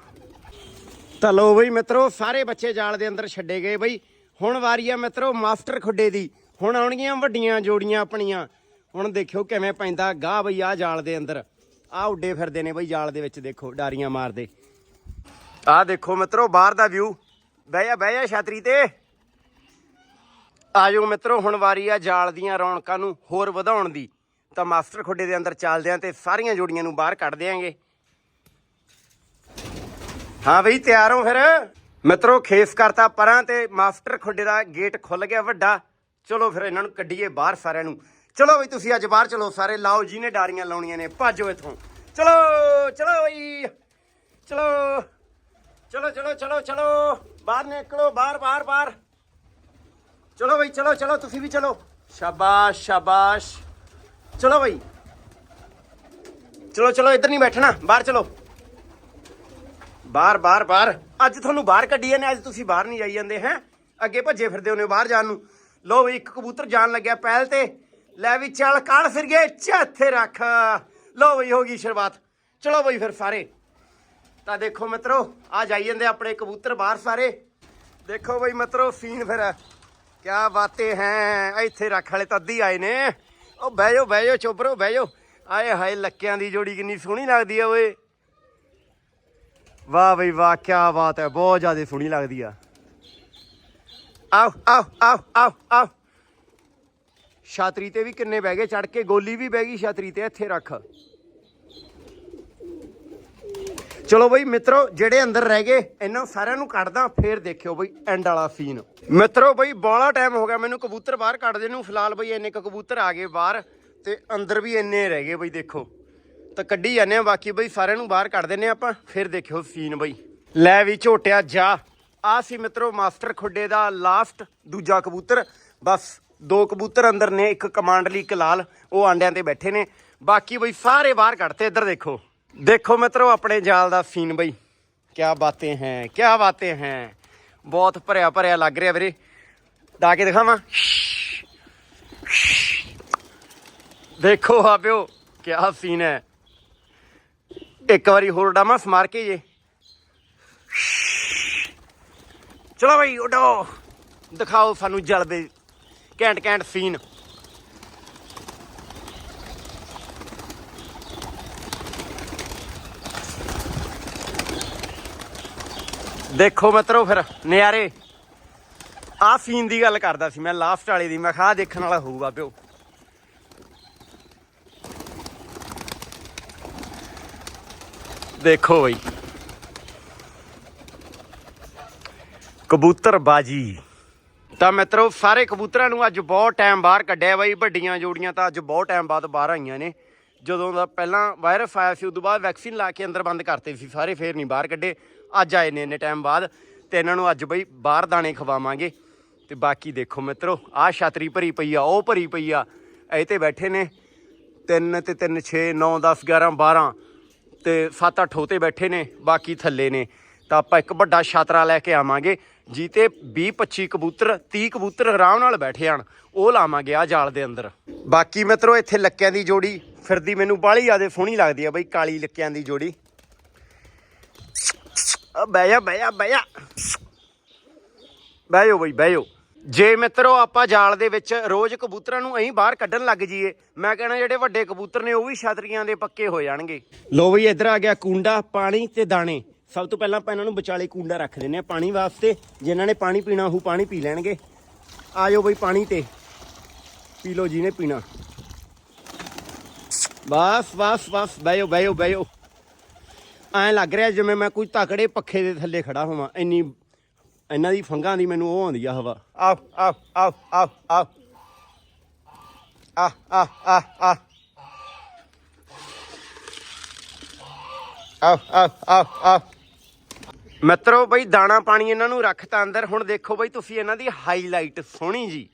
A: ਤਾਂ ਲੋ ਬਈ ਮਿੱਤਰੋ, ਸਾਰੇ ਬੱਚੇ ਜਾਲ ਦੇ ਅੰਦਰ ਛੱਡੇ ਗਏ ਬਈ। ਹੁਣ ਵਾਰੀ ਆ ਮਿੱਤਰੋ, ਮਾਸਟਰ ਖੁੱਡੇ ਦੀ। ਹੁਣ ਆਉਣਗੀਆਂ ਵੱਡੀਆਂ ਜੋੜੀਆਂ ਆਪਣੀਆਂ। ਹੁਣ ਦੇਖਿਓ ਕਿਵੇਂ ਪੈਂਦਾ ਗਾਹ ਬਈ ਆ ਜਾਲ ਦੇ ਅੰਦਰ। ਆ ਉੱਡੇ ਫਿਰਦੇ ਨੇ ਬਈ ਜਾਲ ਦੇ ਵਿੱਚ ਦੇਖੋ, ਡਾਰੀਆਂ ਮਾਰਦੇ। ਆ ਦੇਖੋ ਮਿੱਤਰੋ, ਬਾਹਰ ਦਾ ਵਿਊ ਬਹਿ ਜਾ ਬਹਿ ਜਾ ਛਤਰੀ ਤੇ। ਆਜੋ ਮਿੱਤਰੋ, ਹੁਣ ਵਾਰੀ ਆ ਜਾਲ ਦੀਆਂ ਰੌਣਕਾਂ ਨੂੰ ਹੋਰ ਵਧਾਉਣ ਦੀ। ਤਾਂ ਮਾਸਟਰ ਖੁੱਡੇ ਦੇ ਅੰਦਰ ਚੱਲਦੇ ਆਂ ਤੇ ਸਾਰੀਆਂ ਜੋੜੀਆਂ ਨੂੰ ਬਾਹਰ ਕੱਢ ਦਿਆਂਗੇ। ਹਾਂ ਬਈ, ਤਿਆਰ ਹੋ ਫਿਰ। ਮਿੱਤਰੋ, ਖੇਸ ਕਰਤਾ ਪਰਾਂ ਤੇ ਮਾਸਟਰ ਖੁੱਡੇ ਦਾ ਗੇਟ ਖੁੱਲ ਗਿਆ ਵੱਡਾ। ਚਲੋ ਫਿਰ ਇਹਨਾਂ ਨੂੰ ਕੱਢੀਏ ਬਾਹਰ ਸਾਰਿਆਂ ਨੂੰ। ਚਲੋ ਬਈ ਤੁਸੀਂ ਅੱਜ ਬਾਹਰ ਚਲੋ, ਸਾਰੇ ਲਾਓ ਜਿਹਨੇ ਡਾਰੀਆਂ ਲਾਉਣੀਆਂ ਨੇ, ਭੱਜੋ ਇੱਥੋਂ। ਚਲੋ ਚਲੋ ਬਈ, ਚਲੋ ਚਲੋ ਚਲੋ ਚਲੋ ਚਲੋ, ਬਾਹਰ ਨਿਕਲੋ, ਬਾਹਰ ਬਾਹਰ ਬਾਹਰ। ਚਲੋ ਬਈ, ਚਲੋ ਚਲੋ, ਤੁਸੀਂ ਵੀ ਚਲੋ। ਸ਼ਾਬਾਸ਼ ਸ਼ਾਬਾਸ਼। ਚਲੋ ਬਈ। ਚਲੋ ਚਲੋ, ਇੱਧਰ ਨਹੀਂ ਬੈਠਣਾ, ਬਾਹਰ ਚਲੋ। ਬਾਹਰ ਬਾਹਰ ਬਾਹਰ। ਅੱਜ ਤੁਹਾਨੂੰ ਬਾਹਰ ਕੱਢੀਏ ਨੇ ਅੱਜ ਤੁਸੀਂ ਬਾਹਰ ਨਹੀਂ ਜਾਈ ਜਾਂਦੇ, ਹੈ? ਅੱਗੇ ਭੱਜੇ ਫਿਰਦੇ ਹੋਨੇ ਬਾਹਰ ਜਾਣ ਨੂੰ। ਲੋ ਵੀ ਇੱਕ ਕਬੂਤਰ ਜਾਣ ਲੱਗਿਆ ਪਹਿਲ ਤੇ। ਲੈ ਵੀ ਚੱਲ ਕਾੜ ਫਿਰ ਗਏ ਇੱਥੇ ਰੱਖ। ਲੋ ਬਈ, ਹੋ ਗਈ ਸ਼ੁਰੂਆਤ। ਚਲੋ ਬਈ ਫਿਰ ਸਾਰੇ। ਤਾਂ ਦੇਖੋ ਮਿੱਤਰੋ, ਆ ਜਾਈ ਜਾਂਦੇ ਆਪਣੇ ਕਬੂਤਰ ਬਾਹਰ ਸਾਰੇ। ਦੇਖੋ ਬਈ ਮਿੱਤਰੋ, ਸੀਨ ਫਿਰ। ਕਿਆ ਬਾਤੇ ਹੈ, ਇੱਥੇ ਰੱਖ ਵਾਲੇ ਤਾਂ ਅੱਧੀ ਆਏ ਨੇ। ਉਹ ਬਹਿ ਜਾਓ ਬਹਿ ਜਾਓ, ਚੁੱਪ ਰਹੋ, ਬਹਿ ਜਾਓ। ਆਏ ਹਾਏ, ਲੱਕਿਆਂ ਦੀ ਜੋੜੀ ਕਿੰਨੀ ਸੋਹਣੀ ਲੱਗਦੀ ਆ ਓਏ। ਵਾਹ ਬਈ ਵਾਹ ਕੀ ਬਾਤ ਹੈ, ਬਹੁਤ ਜ਼ਿਆਦਾ ਸੋਹਣੀ ਲੱਗਦੀ ਆ। ਆਓ ਆਓ ਆਓ ਆਓ ਆਓ। ਛਾਤਰੀ ਤੇ ਵੀ ਕਿੰਨੇ ਬਹਿ ਗਏ ਚੜ ਕੇ ਗੋਲੀ ਵੀ ਬਹਿ ਗਈ, ਛਾਤਰੀ ਤੇ ਇੱਥੇ ਰੱਖ। ਚਲੋ ਬਈ ਮਿੱਤਰੋ, ਜਿਹੜੇ ਅੰਦਰ ਰਹਿ ਗਏ, ਇਹਨਾਂ ਸਾਰਿਆਂ ਨੂੰ ਕੱਢਦਾ, ਫੇਰ ਦੇਖਿਓ ਬਈ ਐਂਡ ਵਾਲਾ ਸੀਨ ਮਿੱਤਰੋ ਬਈ, ਬਾਲਾ ਟਾਈਮ ਹੋ ਗਿਆ, ਮੈਨੂੰ ਕਬੂਤਰ ਬਾਹਰ ਕੱਢਦੇ ਨੂੰ, ਫਿਲਹਾਲ ਬਈ ਇੰਨੇ ਕੁ ਕਬੂਤਰ ਆ ਗਏ ਬਾਹਰ, ਤੇ ਅੰਦਰ ਵੀ ਇੰਨੇ ਰਹਿ ਗਏ ਬਈ, ਦੇਖੋ। ਤਾਂ ਕੱਢੀ ਜਾਂਦੇ ਆ ਬਾਕੀ ਬਈ ਸਾਰਿਆਂ ਨੂੰ ਬਾਹਰ ਕੱਢ ਦਿੰਨੇ ਆਪਾਂ, ਫਿਰ ਦੇਖਿਓ ਸੀਨ ਬਈ। ਲੈ ਵੀ ਝੋਟਿਆ, ਜਾ। ਆ ਸੀ ਮਿੱਤਰੋ, ਮਾਸਟਰ ਖੁੱਡੇ ਦਾ ਲਾਸਟ ਦੂਜਾ ਕਬੂਤਰ। ਬਸ ਦੋ ਕਬੂਤਰ ਅੰਦਰ ਨੇ, ਇੱਕ ਕਮਾਂਡਲੀ ਇੱਕ ਲਾਲ, ਉਹ ਆਂਡਿਆਂ ਤੇ ਬੈਠੇ ਨੇ। ਬਾਕੀ ਬਈ ਸਾਰੇ ਬਾਹਰ ਕੱਢਤੇ, ਇੱਧਰ ਦੇਖੋ। ਦੇਖੋ ਮਿੱਤਰੋ ਆਪਣੇ ਜਾਲ ਦਾ ਸੀਨ ਬਈ। ਕਿਆ ਬਾतें ਹੈ, ਕਿਆ ਬਾतें ਹੈ। ਬਹੁਤ ਭਰਿਆ ਭਰਿਆ ਲੱਗ ਰਿਹਾ ਵੀਰੇ। ਦਾ ਕੇ ਦਿਖਾਵਾਂ। ਦੇਖੋ ਆ ਪਿਓ ਕਿਆ ਸੀਨ ਹੈ। ਇੱਕ ਵਾਰੀ ਹੋਰ ਡਾਮਾ ਸਮਾਰ ਕੇ ਜੇ। ਚਲੋ ਭਾਈ ਉਡੋ ਦਿਖਾਓ ਸਾਨੂੰ ਜਲਦੇ ਘੈਂਟ ਘੈਂਟ ਸੀਨ। ਦੇਖੋ ਮਿੱਤਰੋ ਫਿਰ, ਨਿਆਰੇ। ਆਹ ਸੀਨ ਦੀ ਗੱਲ ਕਰਦਾ ਸੀ ਮੈਂ, ਲਾਸਟ ਵਾਲੇ ਦੀ। ਮੈਂ ਕਿਹਾ ਦੇਖਣ ਵਾਲਾ ਹੋਊਗਾ ਪਿਓ। ਦੇਖੋ ਬਈ। ਕਬੂਤਰ ਬਾਜੀ ਤਾਂ ਮਿੱਤਰੋ, ਸਾਰੇ ਕਬੂਤਰਾਂ ਨੂੰ ਅੱਜ ਬਹੁਤ ਟਾਈਮ ਬਾਹਰ ਕੱਢਿਆ ਬਈ, ਵੱਡੀਆਂ ਜੋੜੀਆਂ ਤਾਂ ਅੱਜ ਬਹੁਤ ਟਾਈਮ ਬਾਅਦ ਬਾਹਰ ਆਈਆਂ ਨੇ। ਜਦੋਂ ਦਾ ਪਹਿਲਾਂ ਵਾਇਰਸ ਆਇਆ ਸੀ, ਉਦੋਂ ਬਾਅਦ ਵੈਕਸੀਨ ਲਾ ਕੇ ਅੰਦਰ ਬੰਦ ਕਰਤੇ ਸੀ, ਸਾਰੇ ਫੇਰ ਨਹੀਂ ਬਾਹਰ ਕੱਢੇ। ਅੱਜ ਆਏ ਨੇ ਇੰਨੇ ਟਾਈਮ ਬਾਅਦ ਤੇ ਇਹਨਾਂ ਨੂੰ ਅੱਜ ਬਈ ਬਾਹਰ ਦਾਣੇ ਖਵਾਵਾਂਗੇ। ਤੇ ਬਾਕੀ ਦੇਖੋ ਮਿੱਤਰੋ ਆਹ ਛਤਰੀ ਭਰੀ ਪਈ ਆ, ਉਹ ਭਰੀ ਪਈ ਆ। ਇਹ ਤੇ ਬੈਠੇ ਨੇ। 3 ਤੇ 3 6 9 10 11 12 ਤੇ 7 8 ਤੇ ਬੈਠੇ ਨੇ, ਬਾਕੀ ਥੱਲੇ ਨੇ। ਤਾਂ ਆਪਾਂ ਇੱਕ ਵੱਡਾ ਛਾਤਰਾ ਲੈ ਕੇ ਆਵਾਂਗੇ। ਜੀਤੇ 20 25 ਕਬੂਤਰ 30 ਕਬੂਤਰ ਆਰਾਮ ਨਾਲ ਬੈਠੇ ਹਨ। ਉਹ ਲਾਵਾਂਗੇ ਆ ਜਾਲ ਦੇ ਅੰਦਰ। ਬਾਕੀ ਮਿੱਤਰੋ, ਇੱਥੇ ਲੱਕਿਆਂ ਦੀ ਜੋੜੀ ਫਿਰਦੀ ਮੈਨੂੰ ਬਾਹਲੀ ਜ਼ਿਆਦਾ ਸੋਹਣੀ ਲੱਗਦੀ ਆ ਬਈ, ਕਾਲੀ ਲੱਕਿਆਂ ਦੀ ਜੋੜੀ। ਆ ਬਹਿ ਜਾ ਬਹਿ ਜਾ ਬਹਿ ਜਾ। ਬਹਿ ਜਾਓ ਬਈ, ਬਹਿ ਜਾਓ। ਜੇ ਮਿੱਤਰੋ, ਆਪਾਂ ਜਾਲ ਦੇ ਵਿੱਚ ਰੋਜ਼ ਕਬੂਤਰਾਂ ਨੂੰ ਐਂ ਬਾਹਰ ਕੱਢਣ ਲੱਗ ਜਾਈਏ, ਮੈਂ ਕਹਿੰਦਾ ਜਿਹੜੇ ਵੱਡੇ ਕਬੂਤਰ ਨੇ, ਉਹ ਵੀ ਛਤਰੀਆਂ ਦੇ ਪੱਕੇ ਹੋ ਜਾਣਗੇ। ਲੋ ਬਈ, ਇੱਧਰ ਆ ਗਿਆ ਕੁੰਡਾ, ਪਾਣੀ ਤੇ ਦਾਣੇ। ਸਭ ਤੋਂ ਪਹਿਲਾਂ ਆਪਾਂ ਇਹਨਾਂ ਨੂੰ ਵਿਚਾਲੇ ਕੁੰਡਾ ਰੱਖ ਦਿੰਨੇ ਆ ਪਾਣੀ ਵਾਸਤੇ। ਜਿਨ੍ਹਾਂ ਨੇ ਪਾਣੀ ਪੀਣਾ ਉਹ ਪਾਣੀ ਪੀ ਲੈਣਗੇ। ਆ ਜਾਓ ਬਈ ਪਾਣੀ ਤੇ। ਪੀ ਲਓ ਜਿਹਨੇ ਪੀਣਾ। ਬਸ ਬਸ ਬਸ ਬਹਿ ਜਾਓ ਬਹਿ ਜਾਓ ਲੱਗ ਰਿਹਾ ਜਿਵੇਂ ਮੈਂ ਕੋਈ ਤਕੜੇ ਪੱਖੇ ਦੇ ਥੱਲੇ ਖੜਾ ਹੋਵਾਂ। ਇੰਨੀ, ਇਹਨਾਂ ਦੀ ਫੰਗਾਂ ਦੀ ਮੈਨੂੰ ਉਹ ਆਉਂਦੀ ਆ ਹਵਾ। ਆ ਆ ਆ ਆ ਆ ਆ ਆ ਆ ਆ ਆ ਆ ਆ ਆ ਮਿੱਤਰੋ ਬਈ ਦਾਣਾ ਪਾਣੀ ਇਹਨਾਂ ਨੂੰ ਰੱਖਤਾ ਅੰਦਰ। ਹੁਣ ਦੇਖੋ ਬਈ ਤੁਸੀਂ ਇਹਨਾਂ ਦੀ ਹਾਈਲਾਈਟ ਸੋਹਣੀ ਜੀ।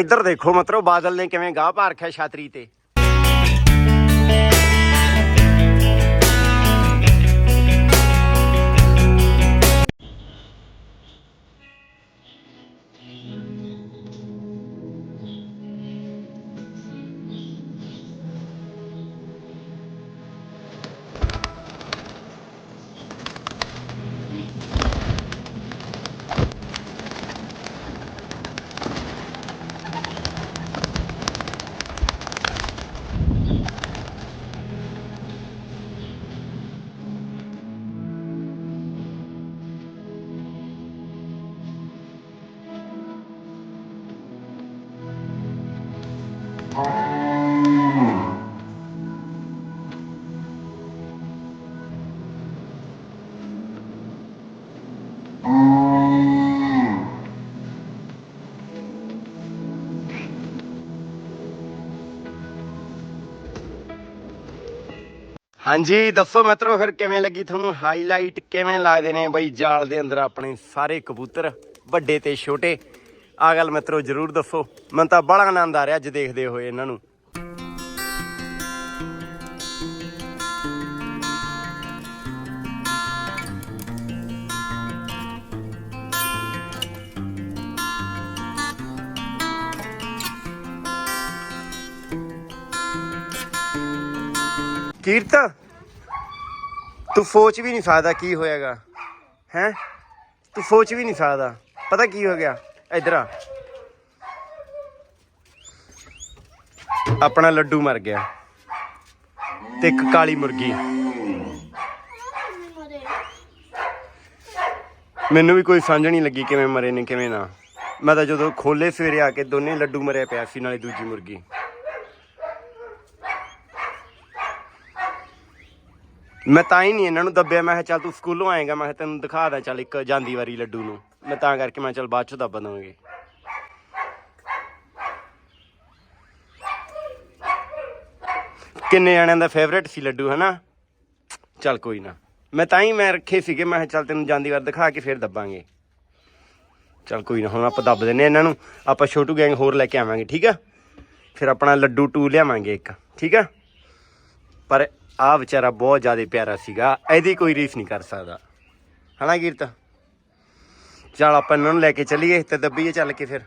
A: ਇੱਧਰ ਦੇਖੋ ਮਤਲਬ ਬਾਦਲ ਨੇ ਕਿਵੇਂ ਗਾਹ ਪਾ ਰੱਖਿਆ ਛਾਤਰੀ ਤੇ। ਹਾਂਜੀ, ਦੱਸੋ ਮਿੱਤਰੋ ਫਿਰ ਕਿਵੇਂ ਲੱਗੀ ਤੁਹਾਨੂੰ ਹਾਈਲਾਈਟ ਕਿਵੇਂ ਲੱਗਦੇ ਨੇ ਬਈ ਜਾਲ ਦੇ ਅੰਦਰ ਆਪਣੇ ਸਾਰੇ ਕਬੂਤਰ, ਵੱਡੇ ਤੇ ਛੋਟੇ? ਆ ਗੱਲ ਮਿੱਤਰੋ ਜਰੂਰ ਦੱਸੋ। ਮੈਨੂੰ ਤਾਂ ਬੜਾ ਆਨੰਦ ਆ ਰਿਹਾ ਅੱਜ ਦੇਖਦੇ ਹੋਏ ਇਹਨਾਂ ਨੂੰ। ਕੀਰਤ, ਤੂੰ ਸੋਚ ਵੀ ਨਹੀਂ ਸਕਦਾ ਕੀ ਹੋਏਗਾ ਹੈ? ਤੂੰ ਸੋਚ ਵੀ ਨਹੀਂ ਸਕਦਾ। ਪਤਾ ਕੀ ਹੋ ਗਿਆ? ਇਧਰ ਆ। ਆਪਣਾ ਲੱਡੂ ਮਰ ਗਿਆ ਤੇ ਇੱਕ ਕਾਲੀ ਮੁਰਗੀ ਮੈਨੂੰ ਵੀ ਕੋਈ ਸਮਝ ਨਹੀਂ ਲੱਗੀ ਕਿਵੇਂ ਮਰੇ ਨੇ, ਕਿਵੇਂ ਨਾ। ਮੈਂ ਤਾਂ ਜਦੋਂ ਖੋਲੇ ਸਵੇਰੇ ਆ ਕੇ ਦੋਨੇ ਲੱਡੂ ਮਰਿਆ ਪਿਆ ਸੀ, ਨਾਲੇ ਦੂਜੀ ਮੁਰਗੀ। ਮੈਂ ਤਾਂ ਹੀ ਨਹੀਂ ਇਹਨਾਂ ਨੂੰ ਦੱਬਿਆ, ਮੈਂ ਕਿਹਾ ਚੱਲ ਤੂੰ ਸਕੂਲੋਂ ਆਏਗਾ, ਮੈਂ ਕਿਹਾ ਤੈਨੂੰ ਦਿਖਾ ਦਾਂ ਚੱਲ ਇੱਕ ਜਾਂਦੀ ਵਾਰੀ ਲੱਡੂ ਨੂੰ। ਮੈਂ ਤਾਂ ਕਰਕੇ ਮੈਂ ਕਿਹਾ ਚੱਲ ਬਾਅਦ ਚ ਦੱਬ ਦਵਾਂਗੇ ਕਿੰਨੇ ਜਣਿਆਂ ਦਾ ਫੇਵਰੇਟ ਸੀ ਲੱਡੂ, ਹਨਾ? ਚੱਲ ਕੋਈ ਨਾ। ਮੈਂ ਤਾਂ ਹੀ ਮੈਂ ਰੱਖੇ ਸੀਗੇ, ਮੈਂ ਕਿਹਾ ਚੱਲ ਤੈਨੂੰ ਜਾਂਦੀ ਵਾਰ ਦਿਖਾ ਕੇ ਫਿਰ ਦੱਬਾਂਗੇ। ਚੱਲ ਕੋਈ ਨਾ, ਹੁਣ ਆਪਾਂ ਦੱਬ ਦਿੰਨੇ ਇਹਨਾਂ ਨੂੰ। ਆਪਾਂ ਛੋਟੂ ਗੈਂਗ ਹੋਰ ਲੈ ਕੇ ਆਵਾਂਗੇ, ਠੀਕ ਆ? ਫਿਰ ਆਪਣਾ ਲੱਡੂ ਟੂ ਲਿਆਵਾਂਗੇ ਇੱਕ, ਠੀਕ ਆ? ਪਰ ਆ ਵਿਚਾਰਾ ਬਹੁਤ ਜ਼ਿਆਦਾ ਪਿਆਰਾ ਸੀਗਾ, ਇਹਦੀ ਕੋਈ ਰੀਸ ਨਹੀਂ ਕਰ ਸਕਦਾ। ਹਨਾ ਕੀਰਤ? ਚੱਲ ਆਪਾਂ ਇਹਨਾਂ ਨੂੰ ਲੈ ਕੇ ਚੱਲੀਏ ਤੇ ਦੱਬੀਏ ਚੱਲ ਕੇ ਫਿਰ।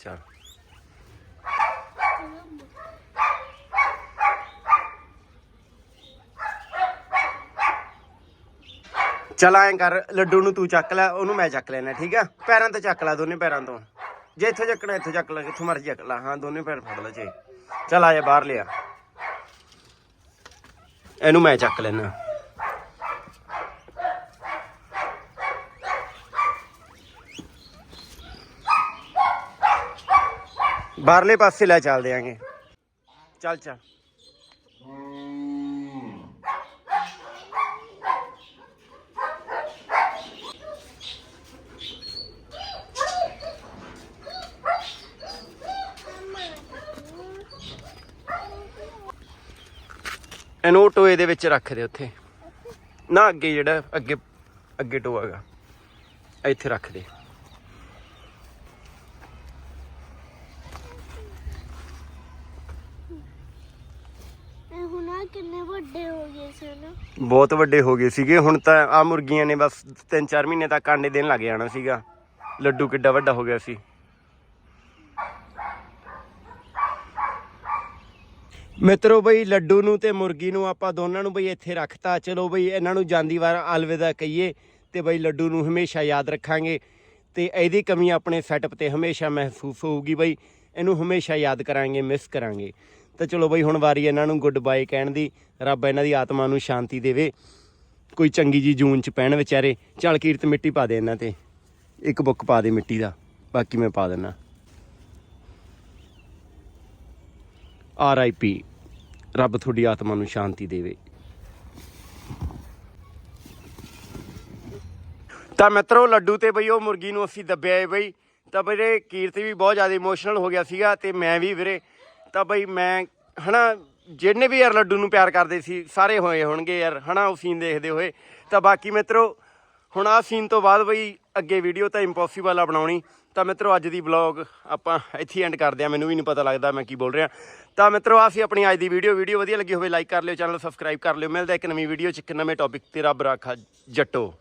A: ਚੱਲ। ਚੱਲ ਐਂ ਕਰ, ਲੱਡੂ ਨੂੰ ਤੂੰ ਚੱਕ ਲੈ, ਉਹਨੂੰ ਮੈਂ ਚੱਕ ਲੈਣਾ ਠੀਕ ਆ? ਪੈਰਾਂ ਤੇ ਚੱਕ ਲੈ, ਦੋਨੇ ਪੈਰਾਂ ਤੋਂ। ਜੇ ਇੱਥੋਂ ਚੱਕਣਾ, ਇੱਥੋਂ ਚੱਕ ਲੈ ਕਿੱਥੋਂ ਮਰਜ਼ੀ ਚੱਕ ਲੈ। ਹਾਂ, ਦੋਨੇ ਪੈਰ ਫੜ ਲੈ ਚੇ ਚਲ ਆ ਜਾ, ਬਾਹਰ ਲਿਆ। ਇਹਨੂੰ ਮੈਂ ਚੱਕ ਲੈਣਾ ਬਾਹਰਲੇ ਪਾਸੇ ਲੈ ਚੱਲਦੇ ਆਂਗੇ ਚੱਲ ਚੱਲ। ਇਹਨੂੰ ਉਹ ਟੋਏ ਦੇ ਵਿੱਚ ਰੱਖ ਦੇ ਉੱਥੇ। ਨਾ ਅੱਗੇ ਜਿਹੜਾ ਅੱਗੇ ਅੱਗੇ ਟੋਆ ਹੈਗਾ ਇੱਥੇ ਰੱਖ ਦੇ।
B: ਹੁਣ ਕਿੰਨੇ ਵੱਡੇ ਹੋ ਗਏ ਸਨ
A: ਬਹੁਤ ਵੱਡੇ ਹੋ ਗਏ ਸੀਗੇ। ਹੁਣ ਤਾਂ ਆ ਮੁਰਗੀਆਂ ਨੇ ਬਸ 3-4 ਮਹੀਨੇ ਤੱਕ ਆਂਡੇ ਦੇਣ ਲੱਗ ਜਾਣਾ ਸੀਗਾ। ਲੱਡੂ ਕਿੱਡਾ ਵੱਡਾ ਹੋ ਗਿਆ ਸੀ। ਮਿੱਤਰੋ ਬਈ, ਲੱਡੂ ਨੂੰ ਤੇ ਮੁਰਗੀ ਨੂੰ ਆਪਾਂ ਦੋਨਾਂ ਨੂੰ ਬਈ ਇੱਥੇ ਰੱਖਤਾ। ਚਲੋ ਬਈ, ਇਹਨਾਂ ਨੂੰ ਜਾਂਦੀ ਵਾਰ ਅਲਵਿਦਾ ਕਹੀਏ ਤੇ ਬਈ ਲੱਡੂ ਨੂੰ ਹਮੇਸ਼ਾ ਯਾਦ ਰੱਖਾਂਗੇ ਤੇ ਇਹਦੀ ਕਮੀ ਆਪਣੇ ਸੈਟਅਪ ਤੇ ਹਮੇਸ਼ਾ ਮਹਿਸੂਸ ਹੋਊਗੀ ਬਈ। ਇਹਨੂੰ ਹਮੇਸ਼ਾ ਯਾਦ ਕਰਾਂਗੇ ਮਿਸ ਕਰਾਂਗੇ। ਤਾਂ ਚਲੋ ਬਈ, ਹੁਣ ਵਾਰੀ ਇਹਨਾਂ ਨੂੰ ਗੁੱਡ ਬਾਏ ਕਹਿਣ ਦੀ, ਰੱਬ ਇਹਨਾਂ ਦੀ ਆਤਮਾ ਨੂੰ ਸ਼ਾਂਤੀ ਦੇਵੇ। ਕੋਈ ਚੰਗੀ ਜੀ ਜੂਨ ਚ ਪੈਣ ਵਿਚਾਰੇ, ਚੱਲ ਕੀਰਤ ਮਿੱਟੀ ਪਾ ਦੇ ਇਹਨਾਂ ਤੇ। ਇੱਕ ਬੁੱਕ ਪਾ ਦੇ ਮਿੱਟੀ ਦਾ, ਬਾਕੀ ਮੈਂ ਪਾ ਦਿੰਨਾ। ਆਰ ਆਈ ਪੀ ਰੱਬ ਤੁਹਾਡੀ ਆਤਮਾ ਨੂੰ ਸ਼ਾਂਤੀ ਦੇਵੇ। ਤਾਂ ਮਿੱਤਰੋ, ਲੱਡੂ ਤੇ ਬਈ ਉਹ ਮੁਰਗੀ ਨੂੰ ਅਸੀਂ ਦੱਬਿਆ ਏ ਬਈ। ਤਾਂ ਵੀਰੇ, ਕੀਰਤੀ ਵੀ ਬਹੁਤ ਜ਼ਿਆਦਾ ਇਮੋਸ਼ਨਲ ਹੋ ਗਿਆ ਸੀਗਾ ਤੇ ਮੈਂ ਵੀ ਵੀਰੇ, ਤਾਂ ਬਈ ਮੈਂ, ਹਨਾ ਜਿਹਨੇ ਵੀ ਯਾਰ ਲੱਡੂ ਨੂੰ ਪਿਆਰ ਕਰਦੇ ਸੀ, ਸਾਰੇ ਹੋਏ ਹੋਣਗੇ ਯਾਰ, ਹਨਾ, ਉਹ ਸੀਨ ਦੇਖਦੇ ਹੋਏ। ਤਾਂ ਬਾਕੀ ਮਿੱਤਰੋ, ਹੁਣ ਆਹ ਸੀਨ ਤੋਂ ਬਾਅਦ ਬਈ ਅੱਗੇ ਵੀਡੀਓ ਤਾਂ ਇੰਪੋਸੀਬਲ ਆ ਬਣਾਉਣੀ। ਤਾਂ ਮਿੱਤਰੋ ਅੱਜ ਦੀ ਵਲੌਗ ਆਪਾਂ ਇੱਥੇ ਐਂਡ ਕਰਦੇ ਆ ਮੈਨੂੰ ਵੀ ਨਹੀਂ ਪਤਾ ਲੱਗਦਾ ਮੈਂ ਕੀ ਬੋਲ ਰਿਹਾ। ਤਾਂ ਮਿੱਤਰੋ ਆ ਸੀ ਆਪਣੀ ਅੱਜ ਦੀ ਵੀਡੀਓ ਵੀਡੀਓ ਵਧੀਆ ਲੱਗੀ ਹੋਵੇ ਲਾਈਕ ਕਰ ਲਿਓ ਚੈਨਲ ਸਬਸਕ੍ਰਾਈਬ ਕਰ ਲਿਓ। ਮਿਲਦਾ ਇੱਕ ਨਵੀਂ ਵੀਡੀਓ ਚ। ਇੱਕ ਨਵੇਂ ਟੌਪਿਕ ਤੇ। ਰੱਬ ਰਾਖਾ ਜੱਟੋ।